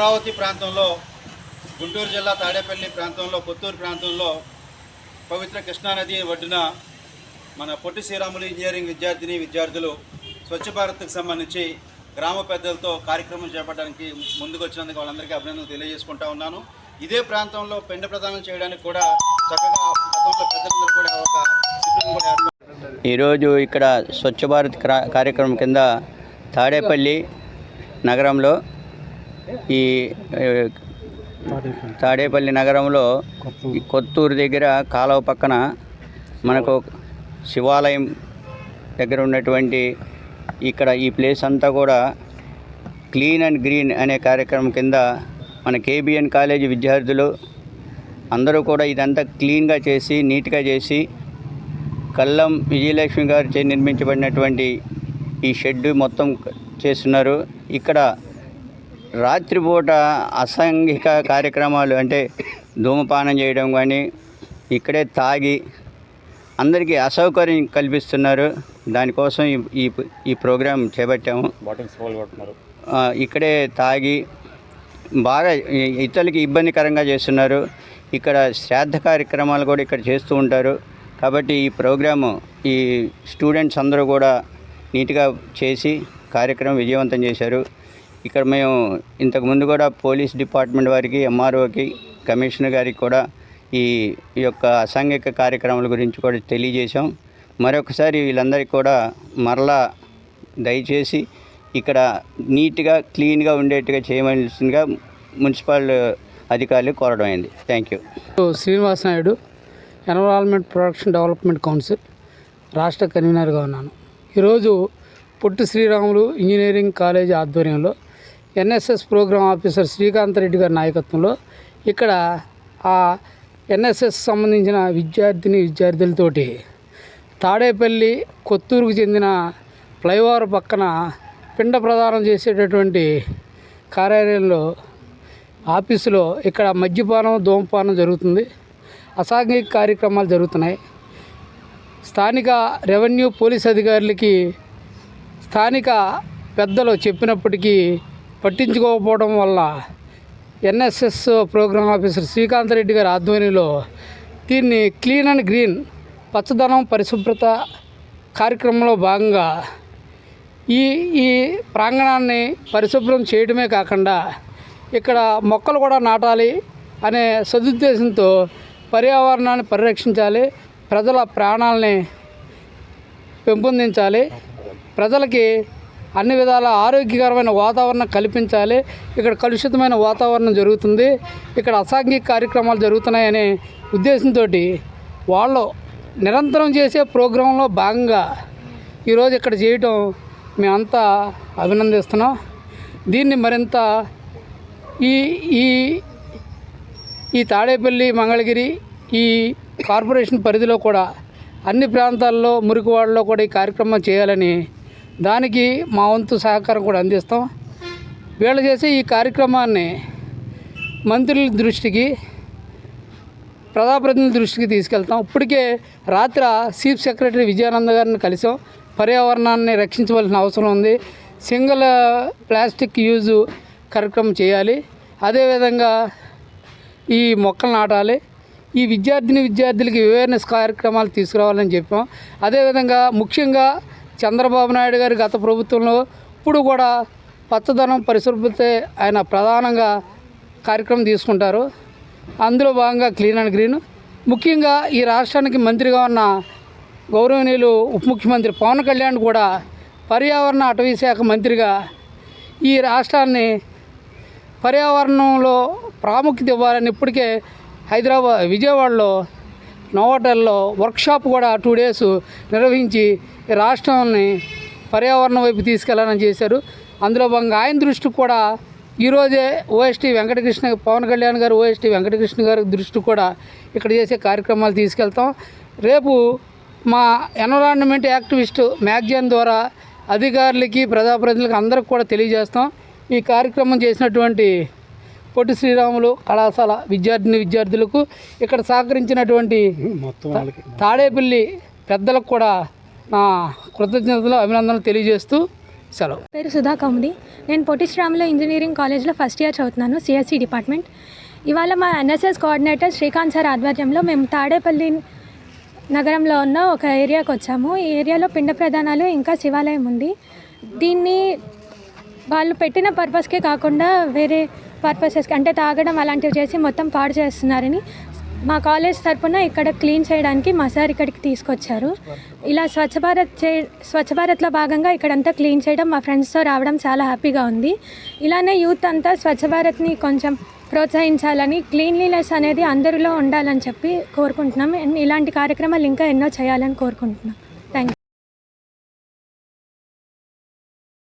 అమరావతి ప్రాంతంలో గుంటూరు జిల్లా తాడేపల్లి ప్రాంతంలో కొత్తూరు ప్రాంతంలో పవిత్ర కృష్ణానది ఒడ్డున మన పొట్టి శ్రీరాములు ఇంజనీరింగ్ విద్యార్థిని విద్యార్థులు స్వచ్ఛ భారత్కు సంబంధించి గ్రామ పెద్దలతో కార్యక్రమం చేపట్టడానికి ముందుకొచ్చినందుకు వాళ్ళందరికీ అభినందనలు తెలియజేసుకుంటా ఉన్నాను. ఇదే ప్రాంతంలో పెండ ప్రదానం చేయడానికి కూడా చక్కగా గతంలో పెద్దలందరూ కూడా ఒక కూడా ఈరోజు ఇక్కడ స్వచ్ఛ భారత్ క్రా- కార్యక్రమం కింద తాడేపల్లి నగరంలో ఈ తాడేపల్లి నగరంలో కొత్తూరు. దగ్గర కాలువ పక్కన మనకు శివాలయం దగ్గర ఉన్నటువంటి ఇక్కడ ఈ ప్లేస్ అంతా కూడా క్లీన్ అండ్ గ్రీన్ అనే కార్యక్రమం కింద మన కేబిఎన్ కాలేజీ విద్యార్థులు అందరూ కూడా ఇదంతా క్లీన్గా చేసి నీట్గా చేసి కల్లం విజయలక్ష్మి గారు చే నిర్మించబడినటువంటి ఈ షెడ్ మొత్తం చేస్తున్నారు. ఇక్కడ రాత్రిపూట అసాంఘిక కార్యక్రమాలు అంటే ధూమపానం చేయడం కానీ ఇక్కడే తాగి అందరికీ అసౌకర్యం కల్పిస్తున్నారు. దానికోసం ఈ ఈ ప్రోగ్రాం చేపట్టాము. ఇక్కడే తాగి బాగా ఇతరులకి ఇబ్బందికరంగా చేస్తున్నారు. ఇక్కడ శ్రాద్ధ కార్యక్రమాలు కూడా ఇక్కడ చేస్తూ ఉంటారు. కాబట్టి ఈ ప్రోగ్రాము ఈ స్టూడెంట్స్ అందరూ కూడా నీట్గా చేసి కార్యక్రమం విజయవంతం చేశారు. ఇక్కడ మేము ఇంతకుముందు కూడా పోలీస్ డిపార్ట్మెంట్ వారికి ఎంఆర్ఓకి కమిషనర్ గారికి కూడా ఈ యొక్క అసాంఘిక కార్యక్రమాల గురించి కూడా తెలియజేశాం. మరొకసారి వీళ్ళందరికీ కూడా మరలా దయచేసి ఇక్కడ నీట్గా క్లీన్గా ఉండేట్టుగా చేయవలసిందిగా మున్సిపల్ అధికారులు కోరడం అయింది. Thank you. Srinivasa Naidu environment production development council రాష్ట్ర కన్వీనర్గా ఉన్నాను. ఈరోజు పొట్టి శ్రీరాములు ఇంజనీరింగ్ కాలేజీ ఆధ్వర్యంలో NSS programme officer Srikanth Reddy గారి నాయకత్వంలో ఇక్కడ ఆ ఎన్ఎస్ఎస్ సంబంధించిన విద్యార్థిని విద్యార్థులతోటి తాడేపల్లి కొత్తూరుకు చెందిన ఫ్లైఓవర్ పక్కన పిండ ప్రదానం చేసేటటువంటి కార్యాలయంలో ఆఫీసులో ఇక్కడ మద్యపానం ధూమపానం జరుగుతుంది. అసాంఘిక కార్యక్రమాలు జరుగుతున్నాయి. స్థానిక రెవెన్యూ పోలీస్ అధికారులకి స్థానిక పెద్దలు చెప్పినప్పటికీ పట్టించుకోకపోవడం వల్ల NSS programme officer Srikanth Reddy గారి ఆధ్వర్యంలో దీన్ని క్లీన్ అండ్ గ్రీన్ పచ్చదనం పరిశుభ్రత కార్యక్రమంలో భాగంగా ఈ ఈ ప్రాంగణాన్ని పరిశుభ్రం చేయడమే కాకుండా ఇక్కడ మొక్కలు కూడా నాటాలి అనే సదుద్దేశంతో పర్యావరణాన్ని పరిరక్షించాలి ప్రజల ప్రాణాలని పెంపొందించాలి. ప్రజలకి అన్ని విధాల ఆరోగ్యకరమైన వాతావరణం కల్పించాలి. ఇక్కడ కలుషితమైన వాతావరణం జరుగుతుంది. ఇక్కడ అసాంఘిక కార్యక్రమాలు జరుగుతున్నాయనే ఉద్దేశంతో వాళ్ళు నిరంతరం చేసే ప్రోగ్రాంలో భాగంగా ఈరోజు ఇక్కడ చేయటం మేమంతా అభినందిస్తున్నాం. దీన్ని మరింత ఈ ఈ ఈ తాడేపల్లి మంగళగిరి ఈ కార్పొరేషన్ పరిధిలో కూడా అన్ని ప్రాంతాల్లో మురికివాడలో కూడా ఈ కార్యక్రమం చేయాలని దానికి మా వంతు సహకారం కూడా అందిస్తాం. వీళ్ళు చేసే ఈ కార్యక్రమాన్ని మంత్రుల దృష్టికి ప్రజాప్రతినిధుల దృష్టికి తీసుకెళ్తాం. ఇప్పటికే రాత్రి చీఫ్ సెక్రటరీ విజయానంద గారిని కలిసాం. పర్యావరణాన్ని రక్షించవలసిన అవసరం ఉంది. సింగిల్ ప్లాస్టిక్ యూజ్ కార్యక్రమం చేయాలి. అదేవిధంగా ఈ మొక్కలు నాటాలి. ఈ విద్యార్థిని విద్యార్థులకి అవేర్నెస్ కార్యక్రమాలు తీసుకురావాలని చెప్పాం. అదేవిధంగా ముఖ్యంగా చంద్రబాబు నాయుడు గారి గత ప్రభుత్వంలో ఇప్పుడు కూడా పచ్చదనం పరిశుభ్రత ఆయన ప్రధానంగా కార్యక్రమం తీసుకుంటారు. అందులో భాగంగా క్లీన్ అండ్ గ్రీన్. ముఖ్యంగా ఈ రాష్ట్రానికి మంత్రిగా ఉన్న గౌరవనీయులు ఉప ముఖ్యమంత్రి పవన్ కళ్యాణ్ కూడా పర్యావరణ అటవీ శాఖ మంత్రిగా ఈ రాష్ట్రాన్ని పర్యావరణంలో ప్రాముఖ్యత ఇవ్వాలని ఇప్పటికే హైదరాబాద్ విజయవాడలో నోవాటల్లో వర్క్షాప్ కూడా టూ డేస్ నిర్వహించి రాష్ట్రాన్ని పర్యావరణం వైపు తీసుకెళ్ళాలని చేశారు. అందులో భాగంగా ఆయన దృష్టికి కూడా ఈరోజే ఓఎస్టీ వెంకటకృష్ణ పవన్ కళ్యాణ్ గారు ఓఎస్టీ వెంకటకృష్ణ గారి దృష్టికి కూడా ఇక్కడ చేసే కార్యక్రమాలు తీసుకెళ్తాం. రేపు మా ఎన్విరాన్మెంట్ యాక్టివిస్ట్ మ్యాగజైన్ ద్వారా అధికారులకి ప్రజాప్రతినిధులకి అందరికి కూడా తెలియజేస్తాం. ఈ కార్యక్రమం చేసినటువంటి పొట్టి శ్రీరాములు కళాశాల విద్యార్థిని విద్యార్థులకు ఇక్కడ సహకరించినటువంటి తాడేపల్లి పెద్దలకు కూడా నా కృతజ్ఞతలు అభినందనలు తెలియజేస్తూ సెలవు. పేరు సుధా కౌముది. నేను పొట్టిశ్రాములో ఇంజనీరింగ్ కాలేజ్లో ఫస్ట్ ఇయర్ చదువుతున్నాను సిఎస్సి డిపార్ట్మెంట్. ఇవాళ మా ఎన్ఎస్ఎస్ కోఆర్డినేటర్ శ్రీకాంత్ సార్ ఆధ్వర్యంలో మేము తాడేపల్లి నగరంలో ఉన్న ఒక ఏరియాకి వచ్చాము. ఈ ఏరియాలో పిండ ప్రధానాలు ఇంకా శివాలయం ఉంది. దీన్ని వాళ్ళు పెట్టిన పర్పస్కే కాకుండా వేరే పర్పసెస్కి అంటే తాగడం అలాంటివి చేసి మొత్తం పాడు చేస్తున్నారని మా కాలేజ్ తరఫున ఇక్కడ క్లీన్ చేయడానికి మా సార్ ఇక్కడికి తీసుకొచ్చారు. ఇలా స్వచ్ఛ భారత్ చే స్వచ్ఛ భారత్లో భాగంగా ఇక్కడంతా క్లీన్ చేయడం మా ఫ్రెండ్స్తో రావడం చాలా హ్యాపీగా ఉంది. ఇలానే యూత్ అంతా స్వచ్ఛ భారత్ని కొంచెం ప్రోత్సహించాలని క్లీన్లీనెస్ అనేది అందరిలో ఉండాలని చెప్పి కోరుకుంటున్నాం. అండ్ ఇలాంటి కార్యక్రమాలు ఇంకా ఎన్నో చేయాలని కోరుకుంటున్నాం.